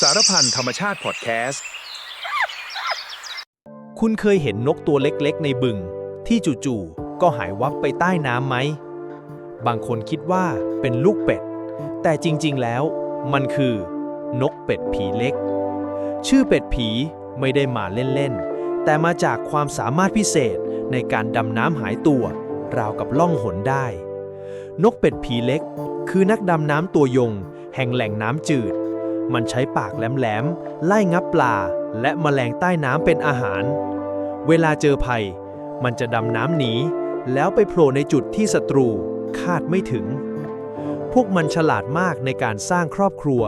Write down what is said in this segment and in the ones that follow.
สารพันธรรมชาติพอดแคสต์ คุณเคยเห็นนกตัวเล็กๆ ในบึง ที่จู่ๆ ก็หายวับไปใต้น้ำไหม บางคนคิดว่าเป็นลูกเป็ด แต่จริงๆ แล้ว มันคือ นกเป็ดผีเล็ก ชื่อเป็ดผีไม่ได้มาเล่นๆ แต่มาจากความสามารถพิเศษในการดำน้ำหายตัว ราวกับล่องหนได้ นกเป็ดผีเล็ก คือนักดำน้ำตัวยง แห่งแหล่งน้ำจืด มันใช้ปากแหลมๆ ไล่งับปลา และแมลงใต้น้ำเป็นอาหาร เวลาเจอภัย มันจะดำน้ำหนี แล้วไปโผล่ในจุดที่ศัตรูคาดไม่ถึง พวกมันฉลาดมากในการสร้างครอบครัว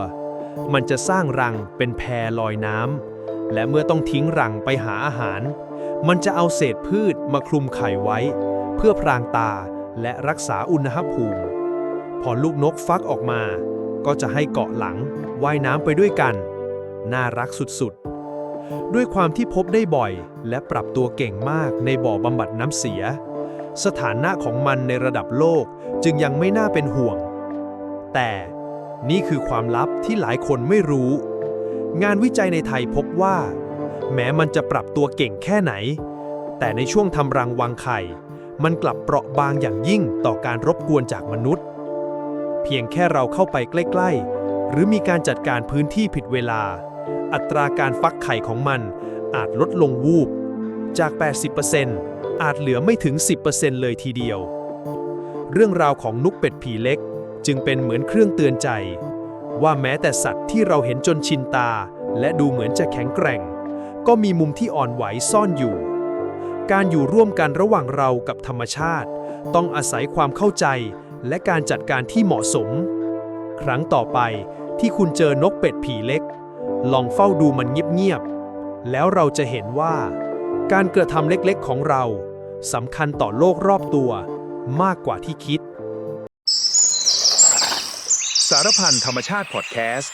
มันจะสร้างรังเป็นแพลอยน้ำ และเมื่อต้องทิ้งรังไปหาอาหาร มันจะเอาเศษพืชมาคลุมไข่ไว้ เพื่อพรางตาและรักษาอุณหภูมิ พอลูกนกฟักออกมา ก็จะให้เกาะหลังว่ายน้ำไปด้วยกัน น่ารักสุดๆ ด้วยความที่พบได้บ่อย และปรับตัวเก่งมากในบ่อบำบัดน้ำเสีย สถานะของมันในระดับโลกจึงยังไม่น่าเป็นห่วง แต่นี่คือความลับที่หลายคนไม่รู้ งานวิจัยในไทยพบว่า แม้มันจะปรับตัวเก่งแค่ไหน แต่ในช่วงทำรังวางไข่ มันกลับเปราะบางอย่างยิ่งต่อการรบกวนจากมนุษย์ เพียงแค่เราเข้าไปใกล้ๆ หรือมีการจัดการพื้นที่ผิดเวลา อัตราการฟักไข่ของมันอาจลดลงวูบ จาก 80%อาจเหลือไม่ถึง 10%เลยทีเดียว เรื่องราวของนุกเป็ดผีเล็ก จึงเป็นเหมือนเครื่องเตือนใจ ว่าแม้แต่สัตว์ที่เราเห็นจนชินตา และดูเหมือนจะแข็งแกร่ง ก็มีมุมที่อ่อนไหวซ่อนอยู่ การอยู่ร่วมกันระหว่างเรากับธรรมชาติ ต้องอาศัยความเข้าใจ และการจัดการที่เหมาะสม ครั้งต่อไปที่คุณเจอนกเป็ดผีเล็ก ลองเฝ้าดูมันเงียบๆ แล้วเราจะเห็นว่า การกระทำเล็กๆของเราสำคัญต่อโลกรอบตัวมากกว่าที่คิด สารพันธรรมชาติพอดแคสต์